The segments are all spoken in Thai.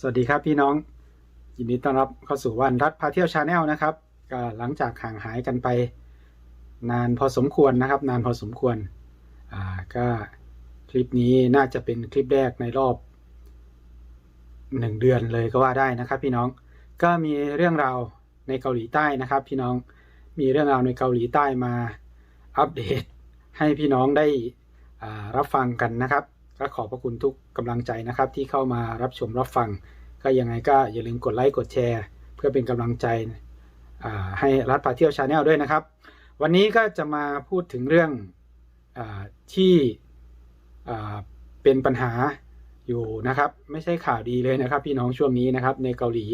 สวัสดีครับพี่น้อง ยินดีต้อนรับเข้าสู่วันรัฐพาเที่ยวชาแนลนะครับก็หลังจากห่างหายกันไป นานพอสมควรนะครับ นานพอสมควรอ่าก็คลิปนี้น่าจะเป็นคลิปแรกในรอบหนึ่งเดือนเลยก็ว่าได้นะครับ พี่น้องก็มีเรื่องราวในเกาหลีใต้นะครับ พี่น้องมีเรื่องราวในเกาหลีใต้มาอัปเดตให้พี่น้องได้รับฟังกันนะครับ ก็ขอบพระคุณทุกกำลังใจนะครับที่เข้ามารับชมรับฟัง ก็ยังไงก็อย่าลืมกดไลค์กดแชร์ เพื่อเป็นกำลังใจให้รัฐพาเที่ยวชาแนลด้วยนะครับ วันนี้ก็จะมาพูดถึงเรื่องอที่เป็นปัญหาอยู่นะครับ ไม่ใช่ข่าวดีเลยนะครับ พี่น้องช่วงนี้นะครับ ในเกาหลี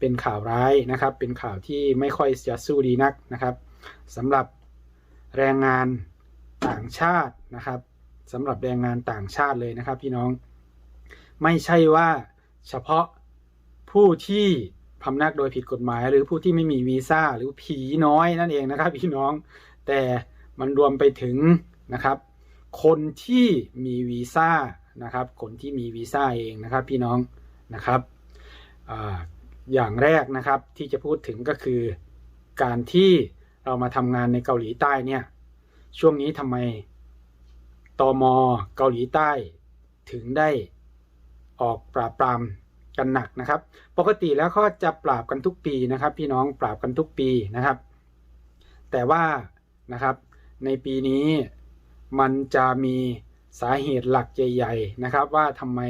เป็นข่าวร้ายนะครับ เป็นข่าวที่ไม่ค่อยจะสู้ดีนักนะครับสำหรับแรงงานต่างชาตินะครับ สำหรับแรงงานต่างชาติเลยนะครับ พี่น้อง ไม่ใช่ว่าเฉพาะผู้ที่พำนักโดยผิดกฎหมาย หรือผู้ที่ไม่มีวีซ่าหรือผีน้อยนั่นเองนะครับ พี่น้องแต่มันรวมไปถึงนะครับ คนที่มีวีซ่านะครับ คนที่มีวีซ่าเองนะครับ พี่น้องนะครับออย่างแรกนะครับที่จะพูดถึงก็คือการที่เรามาทำงานในเกาหลีใต้เนี่ยช่วงนี้ทำไม ตมเกาหลีใต้ถึงได้ออกปราบปรามกันหนักนะครับ ปกติแล้วเขาจะปราบกันทุกปีนะครับ พี่น้องปราบกันทุกปีนะครับ แต่ว่านะครับในปีนี้มันจะมีสาเหตุหลักใหญ่ ๆ นะครับ ว่าทำไม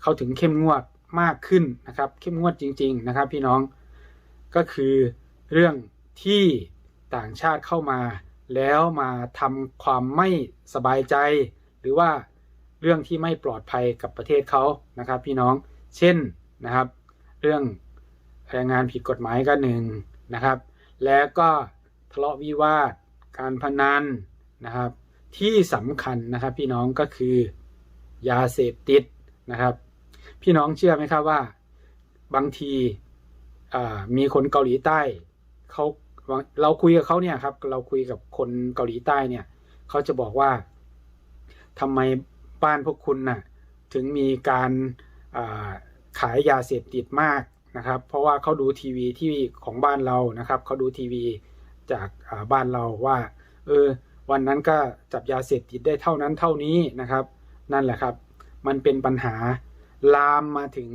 เขาถึงเข้มงวดมากขึ้นนะครับ เข้มงวดจริง ๆ นะครับ พี่น้องก็คือเรื่องที่ต่างชาติเข้ามา แล้วมาทำความไม่สบายใจ หรือว่าเรื่องที่ไม่ปลอดภัยกับประเทศเขานะครับ พี่น้องเช่นนะครับ เรื่องแรงงานผิดกฎหมายก็หนึ่งนะครับ แล้วก็ทะเลาะวิวาท การพนันนะครับ ที่สำคัญนะครับพี่น้องก็คือยาเสพติดนะครับ พี่น้องเชื่อไหมครับว่า บางทีมีคนเกาหลีใต้เขา เราคุยกับเขาเนี่ยครับ เราคุยกับคนเกาหลีใต้เนี่ยเขาจะบอกว่าทำไมบ้านพวกคุณน่ะถึงมีการขายยาเสพติดมากนะครับ เพราะว่าเขาดูทีวีที่ของบ้านเรานะครับเขาดูทีวีจากบ้านเราว่าเออวันนั้นก็จับยาเสพติดได้เท่านั้นเท่านี้นะครับ นั่นแหละครับ มันเป็นปัญหาลามมาถึง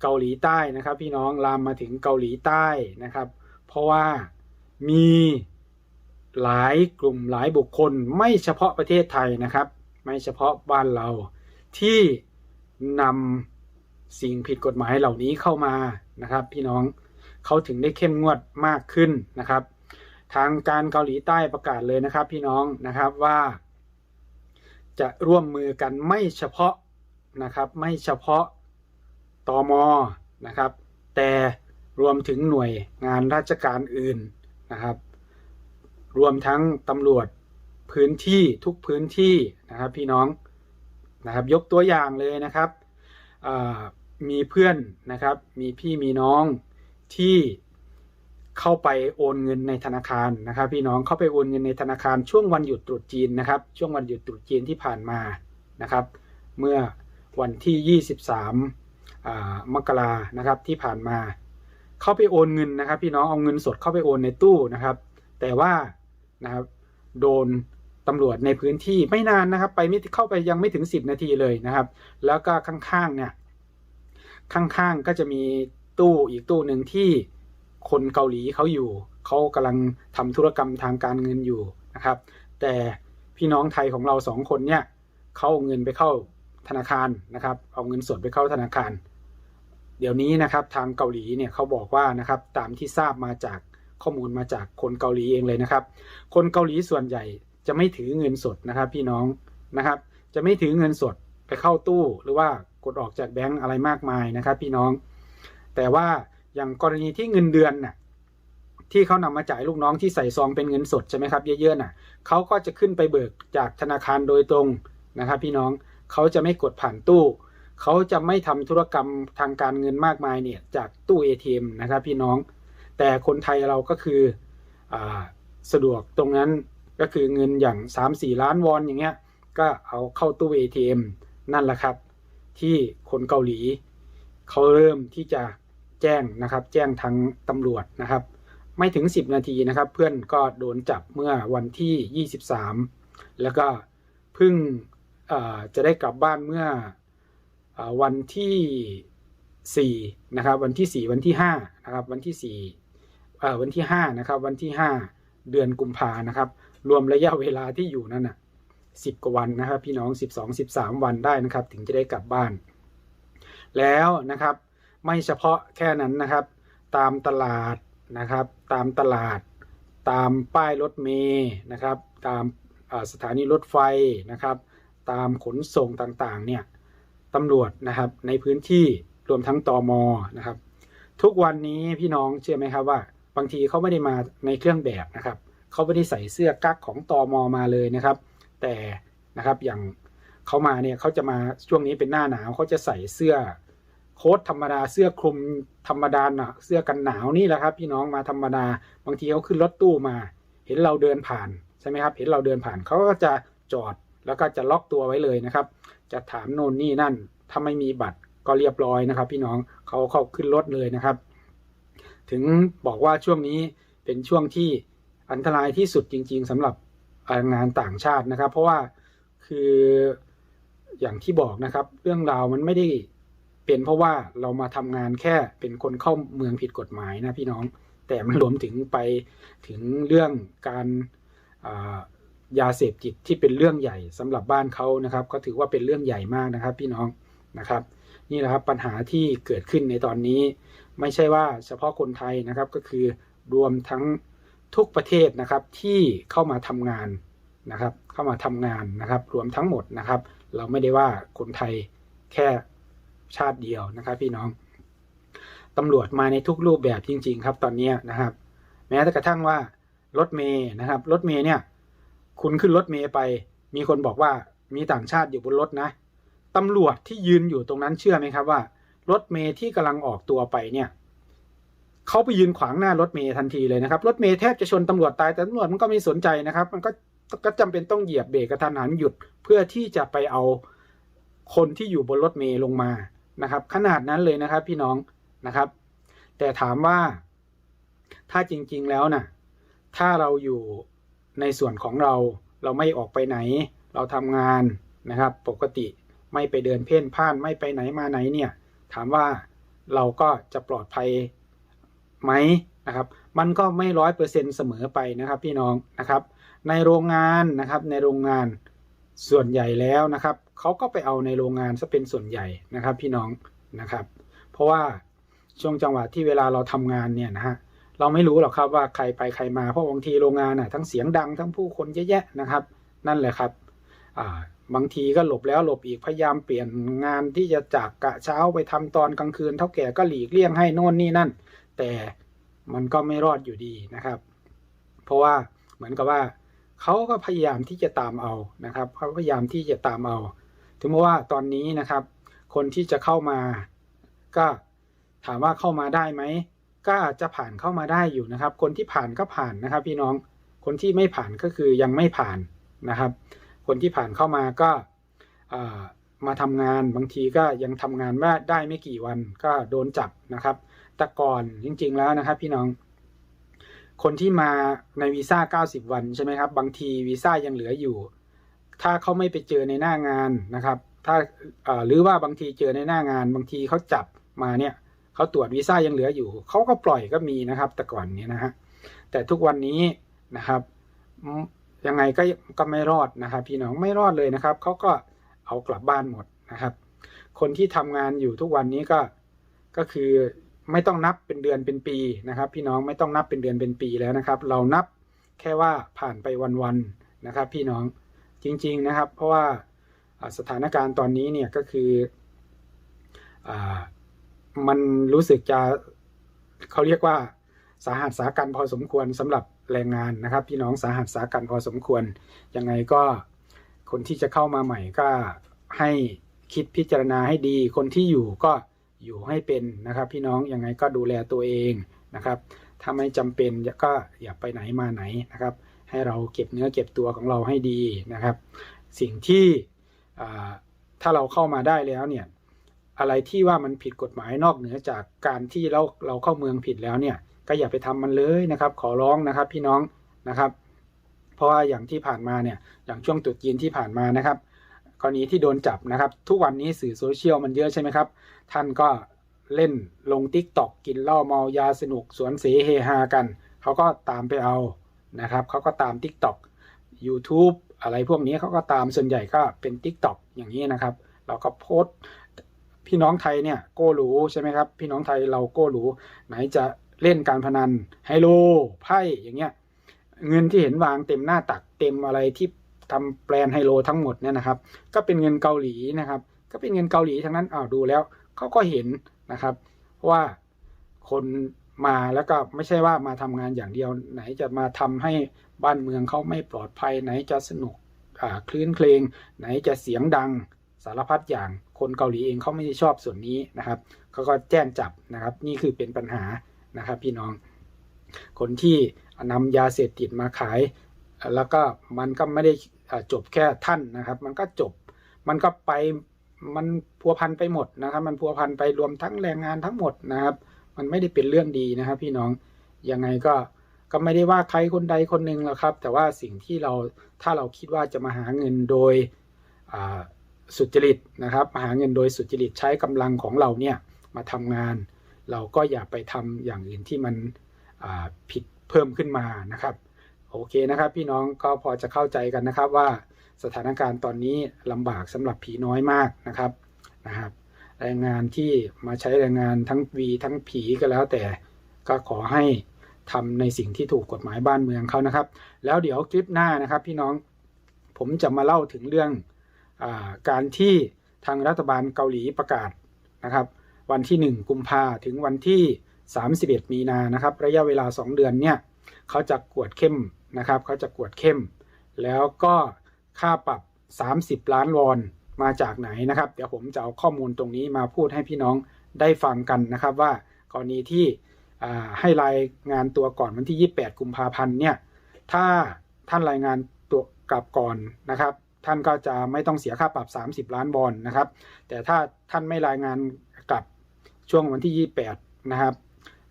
เกาหลีใต้นะครับ พี่น้องลามมาถึงเกาหลีใต้นะครับ เพราะว่า มีหลายกลุ่มหลายบุคคลไม่เฉพาะประเทศไทยนะครับ ไม่เฉพาะบ้านเราที่นำสิ่งผิดกฎหมายเหล่านี้เข้ามานะครับ พี่น้องเขาถึงได้เข้มงวดมากขึ้นนะครับ ทางการเกาหลีใต้ประกาศเลยนะครับ พี่น้องนะครับว่า จะร่วมมือกันไม่เฉพาะนะครับ ไม่เฉพาะตอมอนะครับ แต่รวมถึงหน่วยงานราชการอื่น นะครับ รวมทั้งตำรวจพื้นที่ทุกพื้นที่นะครับพี่น้องนะครับยกตัวอย่างเลยนะครับมีเพื่อนนะครับมีพี่มีน้องที่เข้าไปโอนเงินในธนาคารนะครับ พี่น้องเข้าไปโอนเงินในธนาคารช่วงวันหยุดตรุษจีนนะครับ ช่วงวันหยุดตรุษจีนที่ผ่านมานะครับ เมื่อวันที่ 23มกรานะครับที่ผ่านมา เข้าไปโอนเงินนะครับ พี่น้องเอาเงินสดเข้าไปโอนในตู้นะครับ แต่ว่านะครับโดนตำรวจในพื้นที่ไม่นานนะครับ ไปไม่เข้าไปยังไม่ถึง 10 นาทีเลยนะครับ แล้วก็ข้างๆเนี่ยข้างๆก็จะมีตู้อีกตู้หนึ่งที่คนเกาหลีเขาอยู่เขากำลังทำธุรกรรมทางการเงินอยู่นะครับ แต่พี่น้องไทยของเราสองคนเนี่ยเขาเอาเงินไปเข้าธนาคารนะครับ เอาเงินสดไปเข้าธนาคาร เดี๋ยวนี้นะครับทางเกาหลีเนี่ยเขาบอกว่านะครับตามที่ทราบมาจากข้อมูลมาจากคนเกาหลีเองเลยนะครับ คนเกาหลีส่วนใหญ่จะไม่ถือเงินสดนะครับ พี่น้องนะครับ จะไม่ถือเงินสดไปเข้าตู้หรือว่ากดออกจากแบงก์อะไรมากมายนะครับ พี่น้อง แต่ว่าอย่างกรณีที่เงินเดือนน่ะที่เขานำมาจ่ายลูกน้องที่ใส่ซองเป็นเงินสดใช่ไหมครับเยอะๆน่ะเขาก็จะขึ้นไปเบิกจากธนาคารโดยตรงนะครับ พี่น้องเขาจะไม่กดผ่านตู้ เขาจะไม่ทำธุรกรรมทางการเงินมากมายเนี่ยจากตู้ ATM นะครับพี่น้อง แต่คนไทยเราก็คืออสะดวกตรงนั้นก็คือเงินอย่าง 3-4 ล้านวอนอย่างเงี้ยก็เอาเข้าตู้ ATM นั่นแหละครับ ที่คนเกาหลี เขาเริ่มที่จะแจ้งนะครับ แจ้งทางตำรวจนะครับ ไม่ถึง 10 นาทีนะครับ เพื่อนก็โดนจับเมื่อวันที่ 23 แล้วก็เพิ่งจะได้กลับบ้านเมื่อ วันที่ 4 นะครับ วันที่ 4 วันที่5นะครับวันที่4วันที่5นะครับวันที่ 5 เดือนกุมภานะครับ รวมระยะเวลาที่อยู่นั่นน่ะ10กว่าวันนะครับพี่น้อง 12 13 วันได้นะครับ ถึงจะได้กลับบ้าน แล้วนะครับไม่เฉพาะแค่นั้นนะครับ ตามตลาดนะครับ ตามตลาด ตามป้ายรถเมล์นะครับ ตามสถานีรถไฟนะครับ ตามขนส่งต่างๆเนี่ย ตำรวจนะครับในพื้นที่รวมทั้งตอมอนะครับ ทุกวันนี้พี่น้องเชื่อไหมครับว่า บางทีเขาไม่ได้มาในเครื่องแบบนะครับเขาไม่ได้ใส่เสื้อกั๊กของตอมอมาเลยนะครับ แต่นะครับอย่างเขามาเนี่ยเขาจะมาช่วงนี้เป็นหน้าหนาวเขาจะใส่เสื้อโค้ทธรรมดาเสื้อคลุมธรรมดาหนะเสื้อกันหนาวนี่แหละครับ พี่น้องมาธรรมดา บางทีเขาขึ้นรถตู้มา เห็นเราเดินผ่านใช่ไหมครับ เห็นเราเดินผ่านเขาก็จะจอด แล้วก็จะล็อกตัวไว้เลยนะครับ จะถามโน่นนี่นั่น ถ้าไม่มีบัตรก็เรียบร้อยนะครับ พี่น้องเขาเข้าขึ้นรถเลยนะครับ ถึงบอกว่าช่วงนี้เป็นช่วงที่อันตรายที่สุดจริง ๆสำหรับงานต่างชาตินะครับ เพราะว่าคืออย่างที่บอกนะครับ เรื่องราวมันไม่ได้เป็นเพราะว่าเรามาทำงานแค่เป็นคนเข้าเมืองผิดกฎหมายนะพี่น้อง แต่มันรวมถึงไปถึงเรื่องการ ยาเสพติดที่เป็นเรื่องใหญ่สำหรับบ้านเขานะครับ ก็ถือว่าเป็นเรื่องใหญ่มากนะครับ พี่น้องนะครับนี่แหละครับปัญหาที่เกิดขึ้นในตอนนี้ ไม่ใช่ว่าเฉพาะคนไทยนะครับก็คือรวมทั้งทุกประเทศนะครับที่เข้ามาทำงานนะครับ เข้ามาทำงานนะครับ รวมทั้งหมดนะครับ เราไม่ได้ว่าคนไทยแค่ชาติเดียวนะครับ พี่น้องตำรวจมาในทุกรูปแบบจริง ๆ ครับตอนนี้นะครับ แม้แต่กระทั่งว่ารถเมย์นะครับรถเมย์เนี่ย คุณขึ้นรถเมย์ไป มีคนบอกว่ามีต่างชาติอยู่บนรถนะตำรวจที่ยืนอยู่ตรงนั้นเชื่อไหมครับว่า รถเมย์ที่กำลังออกตัวไปเนี่ยเขาไปยืนขวางหน้ารถเมย์ทันทีเลยนะครับรถเมย์แทบจะชนตำรวจตายแต่ตำรวจมันก็ไม่สนใจนะครับ มันก็ก็จำเป็นต้องเหยียบเบรกกระทันหันหยุดเพื่อที่จะไปเอาคนที่อยู่บนรถเมย์ลงมานะครับ ขนาดนั้นเลยนะครับพี่น้องนะครับ แต่ถามว่าถ้าจริง ๆแล้วน่ะถ้าเราอยู่ ในส่วนของเราเราไม่ออกไปไหน เราทำงานนะครับ ปกติไม่ไปเดินเพ่นพ่านไม่ไปไหนมาไหนเนี่ยถามว่าเราก็จะปลอดภัยไหมนะครับ มันก็ไม่ร้อยเปอร์เซ็นเสมอไปนะครับพี่น้องนะครับ ในโรงงานนะครับในโรงงานส่วนใหญ่แล้วนะครับเขาก็ไปเอาในโรงงานซะเป็นส่วนใหญ่นะครับพี่น้องนะครับ เพราะว่าช่วงจังหวะที่เวลาเราทำงานเนี่ยนะฮะ เราไม่รู้หรอกครับว่าใครไปใครมาเพราะบางทีโรงงานน่ะทั้งเสียงดังทั้งผู้คนเยอะแยะนะครับ นั่นแหละครับาบางทีก็หลบแล้วหลบอีกพยายามเปลี่ยนงานที่จะจากกะเช้าไปทำตอนกลางคืนเท่าแก่ก็หลีกเลี่ยงให้โน่นนี่นั่น แต่มันก็ไม่รอดอยู่ดีนะครับ เพราะว่าเหมือนกับว่าเขาก็พยายามที่จะตามเอานะครับเขาพยายามที่จะตามเอา ถึงแม้ว่าตอนนี้นะครับ คนที่จะเข้ามา ก็ถามว่าเข้ามาได้ไหม ก็จจะผ่านเข้ามาได้อยู่นะครับ คนที่ผ่านก็ผ่านนะครับ พี่น้องคนที่ไม่ผ่านก็คือยังไม่ผ่านนะครับ คนที่ผ่านเข้ามาก็มาทำงานบางทีก็ยังทำงานว่าได้ไม่กี่วันก็โดนจับนะครับ แต่ก่อนจริง ๆ แล้วนะครับ พี่น้อง คนที่มาในวีซ่า 90 วันใช่ไหมครับ บางทีวีซ่ายังเหลืออยู่ ถ้าเขาไม่ไปเจอในหน้างานนะครับ ถ้าหรือว่าบางทีเจอในหน้างาน บางทีเขาจับมาเนี่ย เขาตรวจวีซ่ายังเหลืออยู่เขาก็ปล่อยก็มีนะครับ แต่ก่อนนี้นะฮะแต่ทุกวันนี้นะครับยังไงก็ก็ไม่รอดนะครับ พี่น้องไม่รอดเลยนะครับเขาก็เอากลับบ้านหมดนะครับ คนที่ทำงานอยู่ทุกวันนี้ก็ก็คือไม่ต้องนับเป็นเดือนเป็นปีนะครับ พี่น้องไม่ต้องนับเป็นเดือนเป็นปีแล้วนะครับ เรานับแค่ว่าผ่านไปวันๆนะครับ พี่น้องจริง ๆนะครับ เพราะว่าสถานการณ์ตอนนี้เนี่ยก็คืออ มันรู้สึกจะเขาเรียกว่าสาหัสสากันพอสมควรสำหรับแรงงานนะครับ พี่น้องสาหัสสากันพอสมควร ยังไงก็คนที่จะเข้ามาใหม่ก็ให้คิดพิจารณาให้ดี คนที่อยู่ก็อยู่ให้เป็นนะครับ พี่น้องยังไงก็ดูแลตัวเองนะครับ ถ้าไม่จำเป็นก็อย่าไปไหนมาไหนนะครับ ให้เราเก็บเนื้อเก็บตัวของเราให้ดีนะครับ สิ่งที่ถ้าเราเข้ามาได้แล้วเนี่ย อะไรที่ว่ามันผิดกฎหมายนอกเหนือจากการที่เราเราเข้าเมืองผิดแล้วเนี่ย ก็อย่าไปทำมันเลยนะครับ ขอร้องนะครับพี่น้องนะครับ เพราะว่าอย่างที่ผ่านมาเนี่ยอย่างช่วงตรุษจีนที่ผ่านมานะครับกรณีที่โดนจับนะครับ ทุกวันนี้สื่อโซเชียลมันเยอะใช่ไหมครับ ท่านก็เล่นลง t ิ k t o k กินเหล้าเมายาสนุกสวนเสเฮฮากัน เขาก็ตามไปเอานะครับเขาก็ตาม Tik t o k YouTube อะไรพวกนี้เขาก็ตามส่วนใหญ่ก็เป็น Tik t o k อย่างนี้นะครับ เราก็โพสต์ พี่น้องไทยเนี่ยโก้รู้ใช่ไหมครับ พี่น้องไทยเราโก้รู้ไหนจะเล่นการพนันไฮโลไพ่อย่างเงี้ยเงินที่เห็นวางเต็มหน้าตักเต็มอะไรที่ทำแปลนไฮโลทั้งหมดเนี่ยนะครับ ก็เป็นเงินเกาหลีนะครับ ก็เป็นเงินเกาหลีทั้งนั้นอ้าวดูแล้วเขาก็เห็นนะครับ ว่าคนมาแล้วก็ไม่ใช่ว่ามาทำงานอย่างเดียว ไหนจะมาทำให้บ้านเมืองเขาไม่ปลอดภัย ไหนจะสนุกคลื่นเพลง ไหนจะเสียงดัง สารพัดอย่างคนเกาหลีเองเขาไม่ชอบส่วนนี้นะครับเขาก็แจ้งจับนะครับ นี่คือเป็นปัญหานะครับ พี่น้อง คนที่นำยาเสพติดมาขาย แล้วก็มันก็ไม่ได้จบแค่ท่านนะครับ มันก็จบมันก็ไปมันพัวพันไปหมดนะครับ มันพัวพันไปรวมทั้งแรงงานทั้งหมดนะครับ มันไม่ได้เป็นเรื่องดีนะครับ พี่น้องยังไงก็ก็ไม่ได้ว่าใครคนใดคนหนึ่งหรอกครับ แต่ว่าสิ่งที่เราถ้าเราคิดว่าจะมาหาเงินโดยอ่า สุจริตนะครับหาเงินโดยสุจริตใช้กำลังของเราเนี่ยมาทำงาน เราก็อย่าไปทำอย่างอื่นที่มันผิดเพิ่มขึ้นมานะครับ โอเคนะครับ พี่น้องก็พอจะเข้าใจกันนะครับว่าสถานการณ์ตอนนี้ลำบากสำหรับผีน้อยมากนะครับนะครับแรงงานที่มาใช้แรงงานทั้งวีทั้งผีก็แล้วแต่ก็ขอให้ทำในสิ่งที่ถูกกฎหมายบ้านเมืองเขานะครับ แล้วเดี๋ยวคลิปหน้านะครับ พี่น้องผมจะมาเล่าถึงเรื่อง การที่ทางรัฐบาลเกาหลีประกาศนะครับ วันที่ 1 กุมภาถึงวันที่ 31 มีนานะครับ ระยะเวลา 2 เดือนเนี่ยเขาจะกวดเข้มนะครับเขาจะกวดเข้ม แล้วก็ค่าปรับ 30 ล้านวอนมาจากไหนนะครับ เดี๋ยวผมจะเอาข้อมูลตรงนี้มาพูดให้พี่น้องได้ฟังกันนะครับว่ากรณีที่ให้รายงานตัวก่อนวันที่ 28 กุมภาพันธ์เนี่ยถ้าท่านรายงานตัวกลับก่อนนะครับ ท่านก็จะไม่ต้องเสียค่าปรับ 30 ล้านวอนนะครับ แต่ถ้าท่านไม่รายงานกลับช่วงวันที่ 28 นะครับ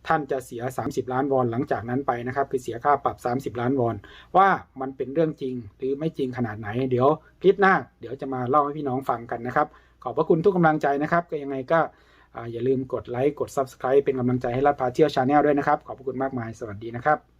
ท่านจะเสีย 30 ล้านวอนหลังจากนั้นไปนะครับ คือเสียค่าปรับ 30 ล้านวอน ว่ามันเป็นเรื่องจริงหรือไม่จริงขนาดไหน เดี๋ยวคลิปหน้า เดี๋ยวจะมาเล่าให้พี่น้องฟังกันนะครับ ขอบพระคุณทุกกำลังใจนะครับ ก็ยังไงก็อ่าอย่าลืมกดไลค์กด Subscribe เป็นกำลังใจให้รัฐพาเที่ยวชาแนลด้วยนะครับ ขอบพระคุณมากมาย สวัสดีนะครับ